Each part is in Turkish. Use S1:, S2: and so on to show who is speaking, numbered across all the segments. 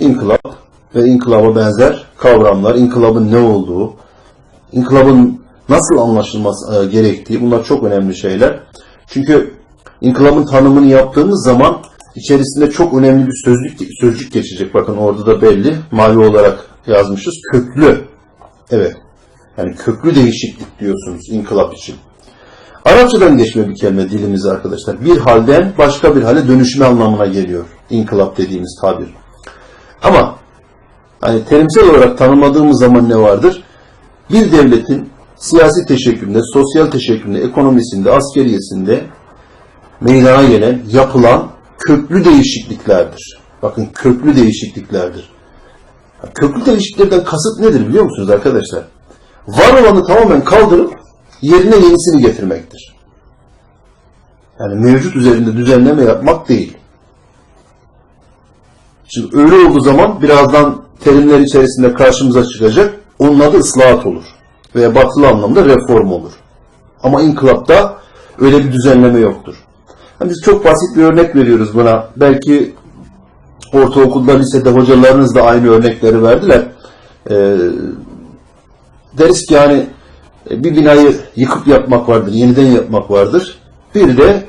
S1: İnkılap ve inkılaba benzer kavramlar, inkılabın ne olduğu, inkılabın nasıl anlaşılması e, gerektiği bunlar çok önemli şeyler. Çünkü inkılabın tanımını yaptığımız zaman içerisinde çok önemli bir sözlük sözcük geçecek. Bakın orada da belli. Mavi olarak yazmışız. Köklü. Evet. Yani köklü değişiklik diyorsunuz inkılap için. Arapçadan geçme bir kelime dilimize arkadaşlar. Bir halden başka bir hale dönüşme anlamına geliyor. İnkılap dediğimiz tabir. Ama hani terimsel olarak tanımladığımız zaman ne vardır? Bir devletin siyasi teşekkülünde, sosyal teşekkülünde, ekonomisinde, askeriyesinde meydana gelen, yapılan köklü değişikliklerdir. Bakın köklü değişikliklerdir. Köklü değişikliklerden kasıt nedir biliyor musunuz arkadaşlar? Var olanı tamamen kaldırıp yerine yenisini getirmektir. Yani mevcut üzerinde düzenleme yapmak değil. Şimdi öyle olduğu zaman birazdan terimler içerisinde karşımıza çıkacak. Onun adı ıslahat olur. Veya batılı anlamda reform olur. Ama inkılapta öyle bir düzenleme yoktur. Yani biz çok basit bir örnek veriyoruz buna. Belki ortaokulda, lisede hocalarınız da aynı örnekleri verdiler. Ee, deriz ki yani e, bir binayı yıkıp yapmak vardır, yeniden yapmak vardır. Bir de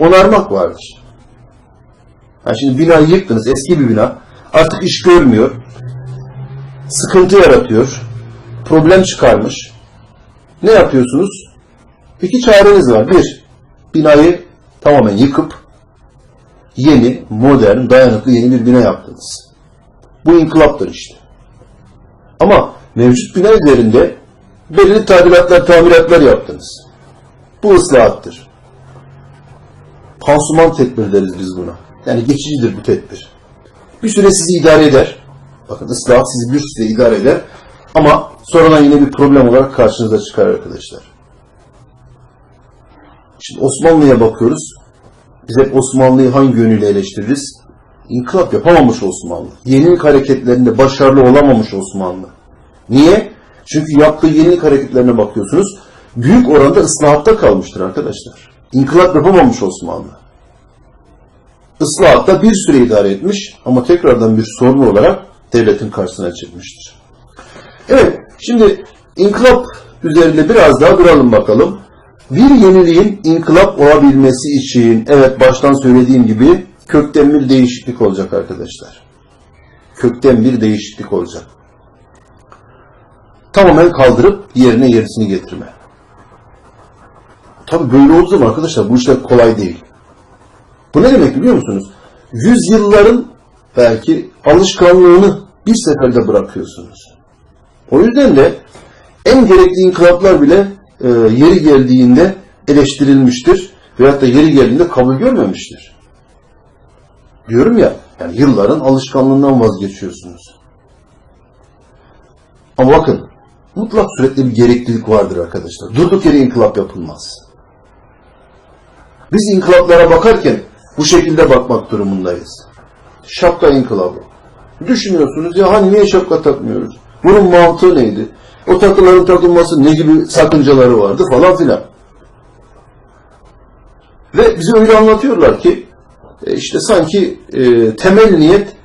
S1: onarmak vardır. Yani şimdi binayı yıktınız, eski bir bina. Artık iş görmüyor. Sıkıntı yaratıyor. Problem çıkarmış. Ne yapıyorsunuz? İki çareniz var. Bir, binayı tamamen yıkıp yeni, modern, dayanıklı yeni bir bina yaptınız. Bu inkılaptır işte. Ama mevcut bina üzerinde belirli tadilatlar, tamiratlar yaptınız. Bu ıslahattır. Pansuman tedbir deriz biz buna. Yani geçicidir bu tedbir. Bir süre sizi idare eder. Bakın ıslahat sizi bir süre idare eder. Ama sonradan yine bir problem olarak karşınıza çıkar arkadaşlar. Şimdi Osmanlı'ya bakıyoruz. Biz hep Osmanlı'yı hangi yönüyle eleştiririz? İnkılap yapamamış Osmanlı. Yenilik hareketlerinde başarılı olamamış Osmanlı. Niye? Çünkü yaptığı yenilik hareketlerine bakıyorsunuz. Büyük oranda ıslahatta kalmıştır arkadaşlar. İnkılap yapamamış Osmanlı. Islahatta bir süre idare etmiş ama tekrardan bir sorun olarak devletin karşısına çıkmıştır. Evet, şimdi inkılap üzerinde biraz daha duralım bakalım. Bir yeniliğin inkılap olabilmesi için, evet baştan söylediğim gibi kökten bir değişiklik olacak arkadaşlar. Kökten bir değişiklik olacak. Tamamen kaldırıp yerine yerisini getirme. Tabi böyle olduğu zaman arkadaşlar bu işler kolay değil. Bu ne demek biliyor musunuz? Yüzyılların belki alışkanlığını bir seferde bırakıyorsunuz. O yüzden de en gerekli inkılaplar bile e, yeri geldiğinde eleştirilmiştir veyahut da yeri geldiğinde kabul görmemiştir. Diyorum ya, yani yılların alışkanlığından vazgeçiyorsunuz. Ama bakın, mutlak suretle bir gereklilik vardır arkadaşlar. Durduk yere inkılap yapılmaz. Biz inkılaplara bakarken bu şekilde bakmak durumundayız. Şapka inkılabı. Düşünüyorsunuz ya hani niye şapka takmıyoruz? Bunun mantığı neydi? O takıların takılması ne gibi sakıncaları vardı falan filan. Ve bize öyle anlatıyorlar ki e, işte sanki e, temel niyet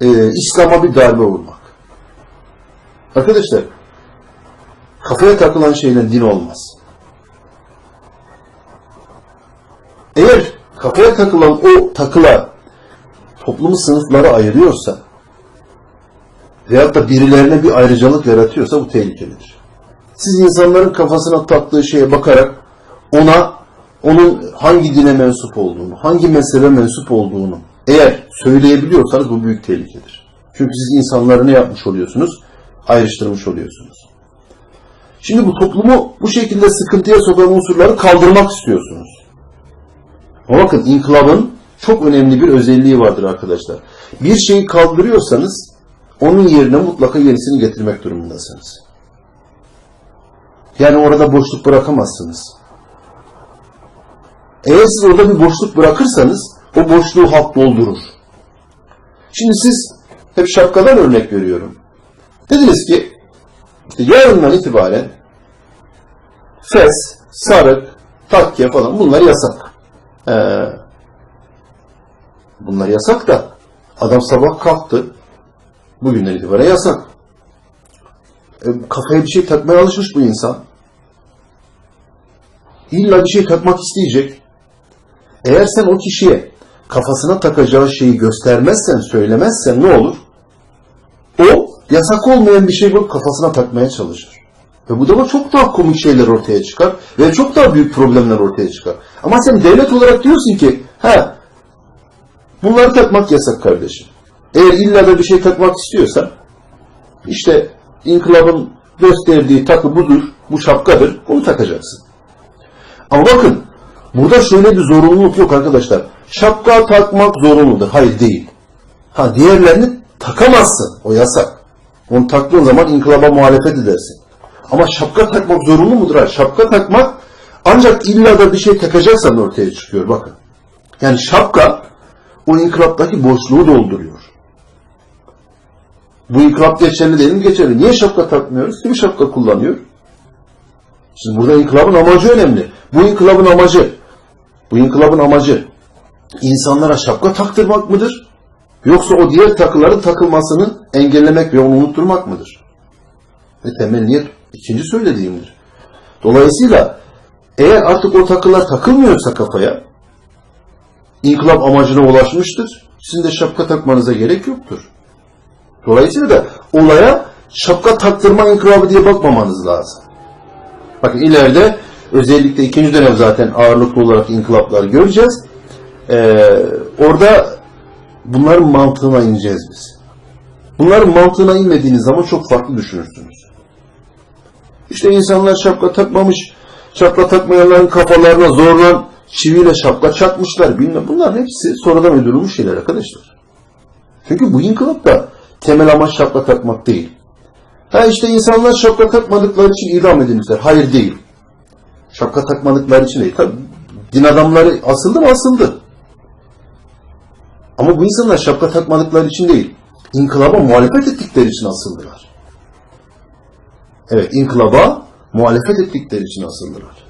S1: e, İslam'a bir darbe vurmak. Arkadaşlar kafaya takılan şeyle din olmaz. Eğer kafaya takılan o takılar toplumu sınıflara ayırıyorsa veyahut da birilerine bir ayrıcalık yaratıyorsa bu tehlikelidir. Siz insanların kafasına taktığı şeye bakarak ona onun hangi dine mensup olduğunu, hangi mezhebe mensup olduğunu eğer söyleyebiliyorsanız bu büyük tehlikedir. Çünkü siz insanları ne yapmış oluyorsunuz? Ayrıştırmış oluyorsunuz. Şimdi bu toplumu bu şekilde sıkıntıya sokan unsurları kaldırmak istiyorsunuz. Ama bakın inkılabın çok önemli bir özelliği vardır arkadaşlar. Bir şeyi kaldırıyorsanız onun yerine mutlaka yenisini getirmek durumundasınız. Yani orada boşluk bırakamazsınız. Eğer siz orada bir boşluk bırakırsanız o boşluğu halk doldurur. Şimdi siz hep şapkadan örnek veriyorum. Dediniz ki işte yarından itibaren fes, sarık, takke falan bunlar yasak. Ee, bunlar yasak da adam sabah kalktı Bugünden itibaren yasak. E, kafaya bir şey takmaya alışmış bu insan. İlla bir şey takmak isteyecek. Eğer sen o kişiye kafasına takacağı şeyi göstermezsen, söylemezsen ne olur? O yasak olmayan bir şey bulup kafasına takmaya çalışır. Ve bu da çok daha komik şeyler ortaya çıkar ve çok daha büyük problemler ortaya çıkar. Ama sen devlet olarak diyorsun ki, ha bunları takmak yasak kardeşim. Eğer illa da bir şey takmak istiyorsan, işte inkılabın gösterdiği takı budur, bu şapkadır, bunu takacaksın. Ama bakın, burada şöyle bir zorunluluk yok arkadaşlar. Şapka takmak zorunludur. Hayır değil. Ha diğerlerini takamazsın. O yasak. Onu taktığın zaman inkılaba muhalefet edersin. Ama şapka takmak zorunlu mudur? Hayır. Şapka takmak ancak illa da bir şey takacaksan ortaya çıkıyor. Bakın. Yani şapka o inkılaptaki boşluğu dolduruyor. Bu inkılap geçerli değil mi? Geçerli. Niye şapka takmıyoruz? Kim şapka kullanıyor? Şimdi burada inkılabın amacı önemli. Bu inkılabın amacı, bu inkılabın amacı insanlara şapka taktırmak mıdır? Yoksa o diğer takıların takılmasını engellemek ve onu unutturmak mıdır? Ve temel niyet ikinci söylediğimdir. Dolayısıyla eğer artık o takılar takılmıyorsa kafaya, inkılap amacına ulaşmıştır. Sizin de şapka takmanıza gerek yoktur. Dolayısıyla da olaya şapka taktırma inkılabı diye bakmamanız lazım. Bakın ileride özellikle ikinci dönem zaten ağırlıklı olarak inkılaplar göreceğiz. Ee, orada bunların mantığına ineceğiz biz. Bunların mantığına inmediğiniz zaman çok farklı düşünürsünüz. İşte insanlar şapka takmamış, şapka takmayanların kafalarına zorla çiviyle şapka çakmışlar bilmem. Bunların hepsi sonradan uydurulmuş şeyler arkadaşlar. Çünkü bu inkılapta temel amaç şapka takmak değil. Ha işte insanlar şapka takmadıkları için idam edilmişler. Hayır değil. Şapka takmadıkları için değil. Tabii din adamları asıldı mı asıldı. Ama bu insanlar şapka takmadıkları için değil. İnkılaba muhalefet ettikleri için asıldılar. Evet, inkılaba muhalefet ettikleri için asıldılar.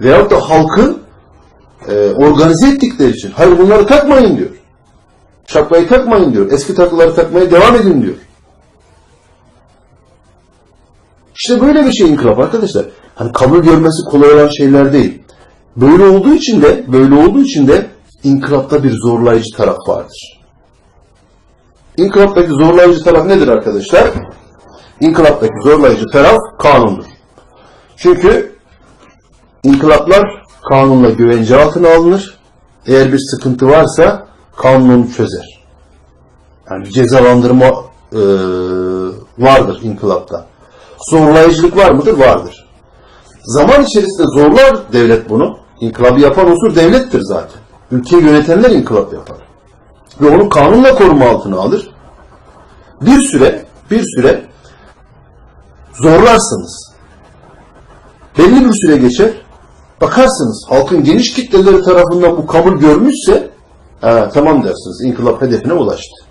S1: Veyahut da halkı e, organize ettikleri için. Hayır bunları takmayın diyor. Şapkayı takmayın diyor. Eski takıları takmaya devam edin diyor. İşte böyle bir şey inkılap arkadaşlar. Hani kabul görmesi kolay olan şeyler değil. Böyle olduğu için de, böyle olduğu için de inkılapta bir zorlayıcı taraf vardır. İnkılaptaki zorlayıcı taraf nedir arkadaşlar? İnkılaptaki zorlayıcı taraf kanundur. Çünkü inkılaplar kanunla güvence altına alınır. Eğer bir sıkıntı varsa kanun çözer. Yani cezalandırma e, vardır inkılapta. Zorlayıcılık var mıdır? Vardır. Zaman içerisinde zorlar devlet bunu. İnkılabı yapan unsur devlettir zaten. Ülkeyi yönetenler inkılap yapar. Ve onu kanunla koruma altına alır. Bir süre, bir süre zorlarsınız. Belli bir süre geçer. Bakarsınız halkın geniş kitleleri tarafından bu kabul görmüşse ha, tamam dersiniz. İnkılap hedefine ulaştı.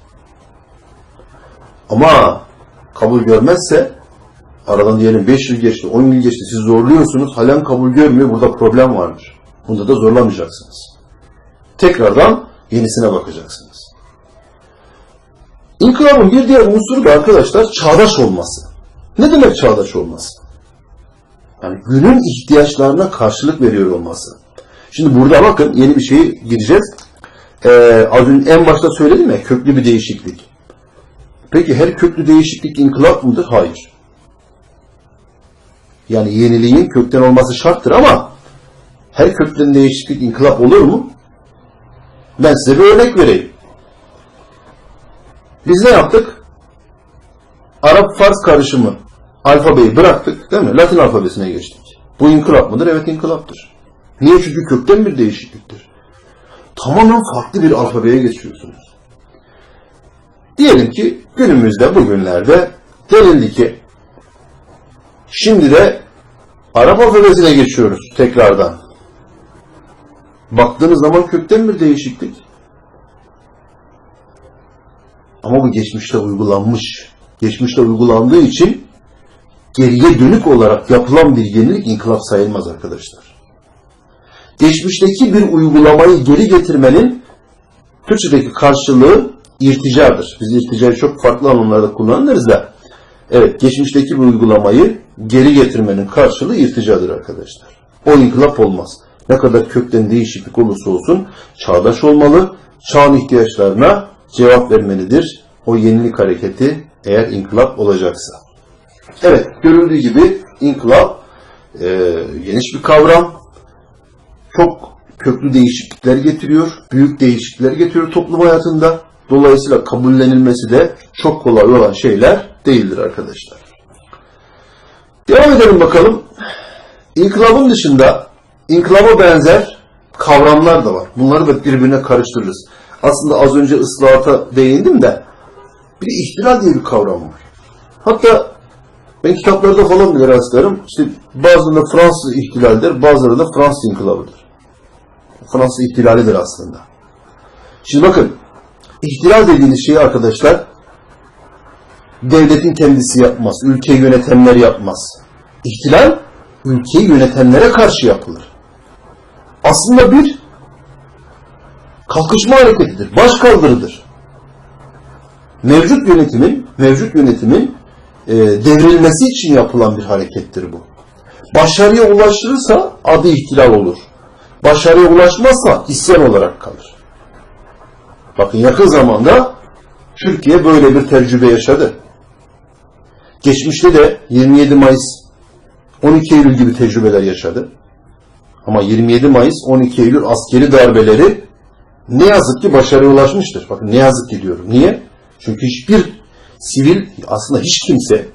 S1: Ama kabul görmezse aradan diyelim 5 yıl geçti, 10 yıl geçti. Siz zorluyorsunuz. Halen kabul görmüyor. Burada problem vardır. Bunda da zorlamayacaksınız. Tekrardan yenisine bakacaksınız. İnkılabın bir diğer unsuru da arkadaşlar çağdaş olması. Ne demek çağdaş olması? Yani günün ihtiyaçlarına karşılık veriyor olması. Şimdi burada bakın yeni bir şeye gireceğiz. Ee, az önce en başta söyledim ya köklü bir değişiklik. Peki her köklü değişiklik inkılap mıdır? Hayır. Yani yeniliğin kökten olması şarttır ama her kökten değişiklik inkılap olur mu? Ben size bir örnek vereyim. Biz ne yaptık? Arap-Fars karışımı alfabeyi bıraktık değil mi? Latin alfabesine geçtik. Bu inkılap mıdır? Evet inkılaptır. Niye? Çünkü kökten bir değişikliktir. Tamamen farklı bir alfabeye geçiyorsunuz. Diyelim ki günümüzde bugünlerde denildi ki şimdi de Arap alfabesine geçiyoruz tekrardan. Baktığınız zaman kökten bir değişiklik. Ama bu geçmişte uygulanmış. Geçmişte uygulandığı için geriye dönük olarak yapılan bir yenilik inkılap sayılmaz arkadaşlar. Geçmişteki bir uygulamayı geri getirmenin Türkçedeki karşılığı irticadır. Biz irticayı çok farklı anlamlarda kullanırız da evet geçmişteki bu uygulamayı geri getirmenin karşılığı irticadır arkadaşlar. O inkılap olmaz. Ne kadar kökten değişiklik olursa olsun çağdaş olmalı, çağın ihtiyaçlarına cevap vermelidir. O yenilik hareketi eğer inkılap olacaksa. Evet, görüldüğü gibi inkılap e, geniş bir kavram. Çok köklü değişiklikler getiriyor, büyük değişiklikler getiriyor toplum hayatında. Dolayısıyla kabullenilmesi de çok kolay olan şeyler değildir arkadaşlar. Devam edelim bakalım. İnkılabın dışında inkılaba benzer kavramlar da var. Bunları da birbirine karıştırırız. Aslında az önce ıslahata değindim de bir de ihtilal diye bir kavram var. Hatta ben kitaplarda falan bile rastlarım. İşte bazılarında Fransız ihtilaldir, bazılarında Fransız inkılabıdır. Fransız ihtilalidir aslında. Şimdi bakın, ihtilal dediğiniz şey arkadaşlar, devletin kendisi yapmaz, ülkeyi yönetenler yapmaz. İhtilal, ülkeyi yönetenlere karşı yapılır. Aslında bir kalkışma hareketidir, başkaldırıdır. Mevcut yönetimin, mevcut yönetimin e, devrilmesi için yapılan bir harekettir bu. Başarıya ulaştırırsa adı ihtilal olur. Başarıya ulaşmazsa isyan olarak kalır. Bakın yakın zamanda Türkiye böyle bir tecrübe yaşadı. Geçmişte de 27 Mayıs, 12 Eylül gibi tecrübeler yaşadı. Ama 27 Mayıs, 12 Eylül askeri darbeleri ne yazık ki başarıya ulaşmıştır. Bakın ne yazık ki diyorum. Niye? Çünkü hiçbir sivil, aslında hiç kimse,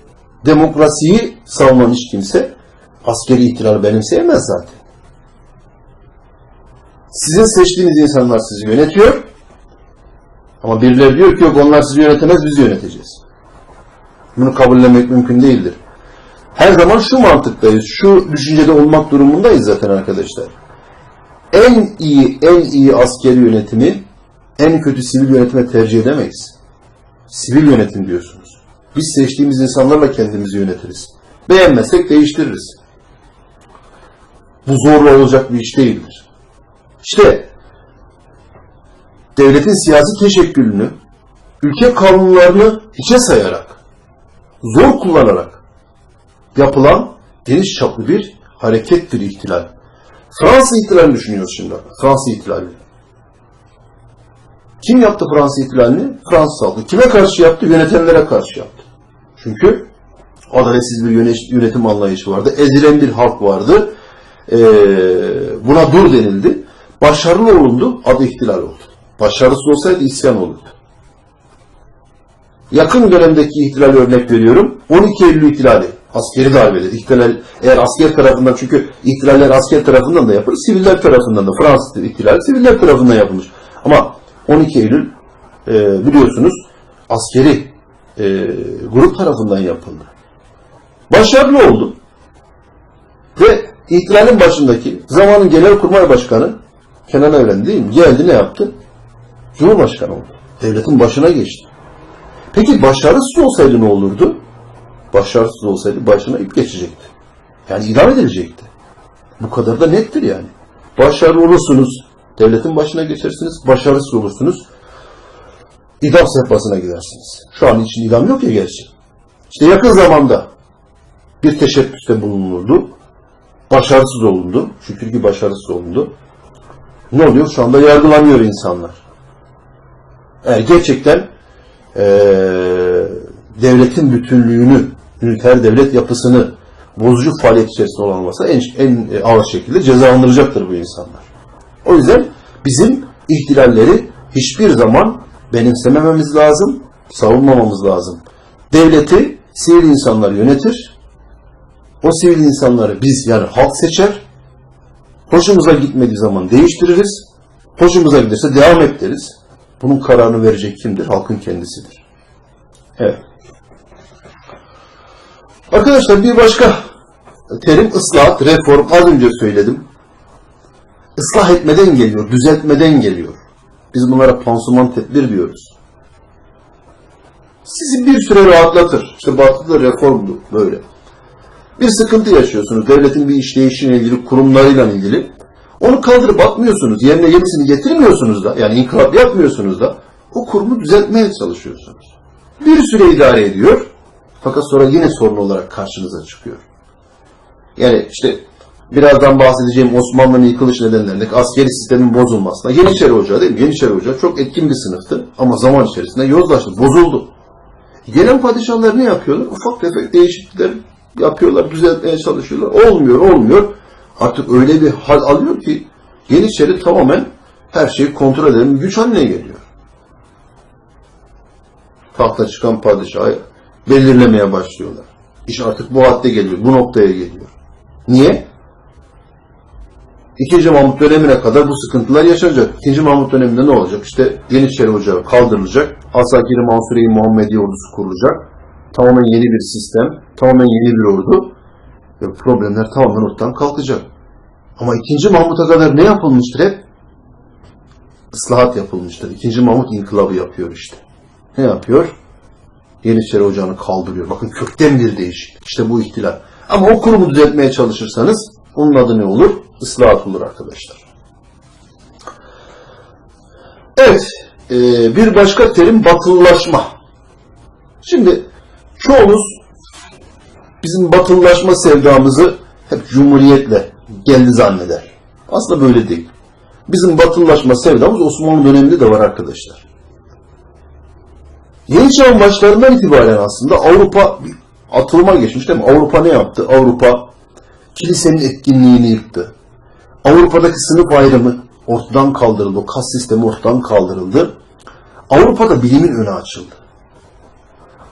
S1: demokrasiyi savunan hiç kimse askeri ihtilal benimseyemez zaten. Sizin seçtiğiniz insanlar sizi yönetiyor. Ama birileri diyor ki yok onlar sizi yönetemez biz yöneteceğiz. Bunu kabullenmek mümkün değildir. Her zaman şu mantıktayız, şu düşüncede olmak durumundayız zaten arkadaşlar. En iyi, en iyi askeri yönetimi en kötü sivil yönetime tercih edemeyiz. Sivil yönetim diyorsunuz. Biz seçtiğimiz insanlarla kendimizi yönetiriz. Beğenmezsek değiştiririz. Bu zorla olacak bir iş değildir. İşte devletin siyasi teşekkülünü, ülke kanunlarını hiçe sayarak, zor kullanarak yapılan geniş çaplı bir harekettir ihtilal. Fransız ihtilalini düşünüyoruz şimdi. Fransız ihtilali. Kim yaptı Fransız ihtilalini? Fransız halkı. Kime karşı yaptı? Yönetenlere karşı yaptı. Çünkü adaletsiz bir yönetim anlayışı vardı. Ezilen bir halk vardı. Ee, buna dur denildi. Başarılı olundu, adı ihtilal oldu. Başarısız olsaydı isyan olurdu. Yakın dönemdeki ihtilal örnek veriyorum. 12 Eylül ihtilali. Askeri darbeler. İhtilal, eğer asker tarafından, çünkü ihtilaller asker tarafından da yapılır, siviller tarafından da. Fransız ihtilali siviller tarafından yapılmış. Ama 12 Eylül e, biliyorsunuz askeri e, grup tarafından yapıldı. Başarılı oldu. Ve ihtilalin başındaki zamanın Genelkurmay Başkanı Kenan Evren değil mi? Geldi ne yaptı? Cumhurbaşkanı oldu. Devletin başına geçti. Peki başarısız olsaydı ne olurdu? Başarısız olsaydı başına ip geçecekti. Yani idam edilecekti. Bu kadar da nettir yani. Başarılı olursunuz, devletin başına geçersiniz, başarısız olursunuz, idam sehpasına gidersiniz. Şu an için idam yok ya gerçi. İşte yakın zamanda bir teşebbüste bulunuldu. Başarısız olundu. Şükür ki başarısız olundu. Ne oluyor? Şu anda yargılanıyor insanlar. Eğer gerçekten ee, devletin bütünlüğünü, üniter devlet yapısını bozucu faaliyet içerisinde olması en, en ağır şekilde cezalandıracaktır bu insanlar. O yüzden bizim ihtilalleri hiçbir zaman benimsemememiz lazım, savunmamamız lazım. Devleti sivil insanlar yönetir. O sivil insanları biz yani halk seçer. Hoşumuza gitmediği zaman değiştiririz. Hoşumuza giderse devam ettiririz. Bunun kararını verecek kimdir? Halkın kendisidir. Evet. Arkadaşlar bir başka terim ıslahat, reform. Az önce söyledim. Islah etmeden geliyor, düzeltmeden geliyor. Biz bunlara pansuman tedbir diyoruz. Sizi bir süre rahatlatır. İşte batıda reformdu böyle. Bir sıkıntı yaşıyorsunuz. Devletin bir işleyişiyle ilgili, kurumlarıyla ilgili. Onu kaldırıp atmıyorsunuz. Yerine yenisini getirmiyorsunuz da. Yani inkılap yapmıyorsunuz da. o kurumu düzeltmeye çalışıyorsunuz. Bir süre idare ediyor. Fakat sonra yine sorun olarak karşınıza çıkıyor. Yani işte birazdan bahsedeceğim Osmanlı'nın yıkılış nedenlerindeki askeri sistemin bozulmasına. Yeniçeri Ocağı değil mi? Yeniçeri Ocağı çok etkin bir sınıftı ama zaman içerisinde yozlaştı, bozuldu. Gelen padişahlar ne yapıyorlar? Ufak tefek değişiklikler yapıyorlar, düzeltmeye çalışıyorlar. Olmuyor, olmuyor. Artık öyle bir hal alıyor ki Yeniçeri tamamen her şeyi kontrol eden güç haline geliyor. Tahta çıkan padişahı belirlemeye başlıyorlar. İş artık bu hadde geliyor, bu noktaya geliyor. Niye? İkinci Mahmut dönemine kadar bu sıkıntılar yaşanacak. İkinci Mahmut döneminde ne olacak? İşte Yeniçeri Ocağı kaldırılacak. Asakiri Mansuriye Muhammedi ordusu kurulacak. Tamamen yeni bir sistem, tamamen yeni bir ordu. Ve problemler tamamen ortadan kalkacak. Ama ikinci Mahmut'a kadar ne yapılmıştır hep? Islahat yapılmıştır. İkinci Mahmut inkılabı yapıyor işte. Ne yapıyor? Yeniçeri Ocağı'nı kaldırıyor. Bakın kökten bir değişik. İşte bu ihtilal. Ama o kurumu düzeltmeye çalışırsanız onun adı ne olur? Islahat olur arkadaşlar. Evet. e, bir başka terim batılılaşma. Şimdi çoğunuz bizim batılılaşma sevdamızı hep cumhuriyetle geldi zanneder. Aslında böyle değil. Bizim batılılaşma sevdamız Osmanlı döneminde de var arkadaşlar. Yeni çağın başlarından itibaren aslında Avrupa atılıma geçmiş değil mi? Avrupa ne yaptı? Avrupa kilisenin etkinliğini yıktı. Avrupa'daki sınıf ayrımı ortadan kaldırıldı. O kas sistemi ortadan kaldırıldı. Avrupa'da bilimin önü açıldı.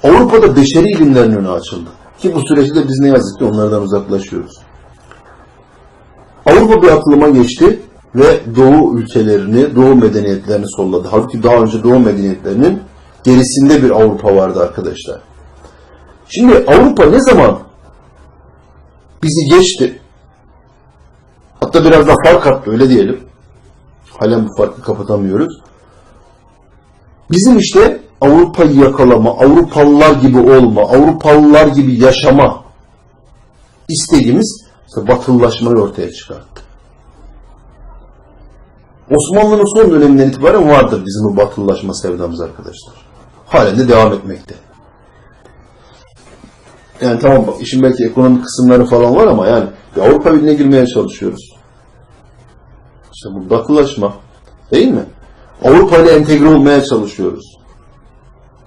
S1: Avrupa'da beşeri ilimlerin önü açıldı. Ki bu süreçte biz ne yazık ki onlardan uzaklaşıyoruz. Avrupa bir atılıma geçti ve Doğu ülkelerini, Doğu medeniyetlerini solladı. Halbuki daha önce Doğu medeniyetlerinin gerisinde bir Avrupa vardı arkadaşlar. Şimdi Avrupa ne zaman bizi geçti? Hatta biraz da fark attı öyle diyelim. Halen bu farkı kapatamıyoruz. Bizim işte Avrupa'yı yakalama, Avrupalılar gibi olma, Avrupalılar gibi yaşama isteğimiz işte batılılaşmayı ortaya çıkarttı. Osmanlı'nın son döneminden itibaren vardır bizim bu batılılaşma sevdamız arkadaşlar. Halen de devam etmekte. Yani tamam bak işin belki ekonomik kısımları falan var ama yani Avrupa Birliği'ne girmeye çalışıyoruz. İşte bu batılılaşma değil mi? Avrupa ile entegre olmaya çalışıyoruz.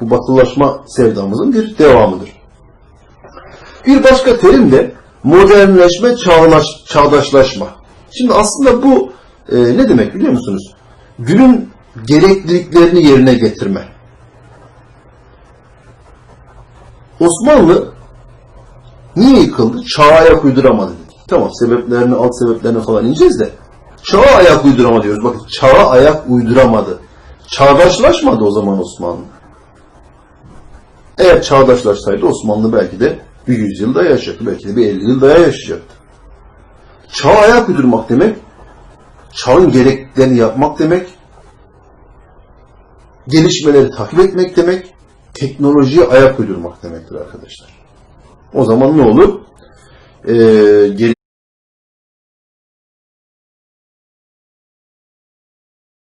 S1: Bu batılılaşma sevdamızın bir devamıdır. Bir başka terim de modernleşme, çağlaş, çağdaşlaşma. Şimdi aslında bu e, ne demek biliyor musunuz? Günün gerekliliklerini yerine getirme. Osmanlı niye yıkıldı? Çağa ayak uyduramadı. Tamam sebeplerini, alt sebeplerini falan ineceğiz de çağa ayak uyduramadı diyoruz. Bakın çağa ayak uyduramadı. Çağdaşlaşmadı o zaman Osmanlı. Eğer çağdaşlaşsaydı Osmanlı belki de bir yüzyıl daha yaşayacaktı. Belki de bir 50 yıl daha yaşayacaktı. Çağa ayak uydurmak demek, çağın gereklerini yapmak demek, gelişmeleri takip etmek demek, teknolojiye ayak uydurmak demektir arkadaşlar. O zaman ne olur? Ee,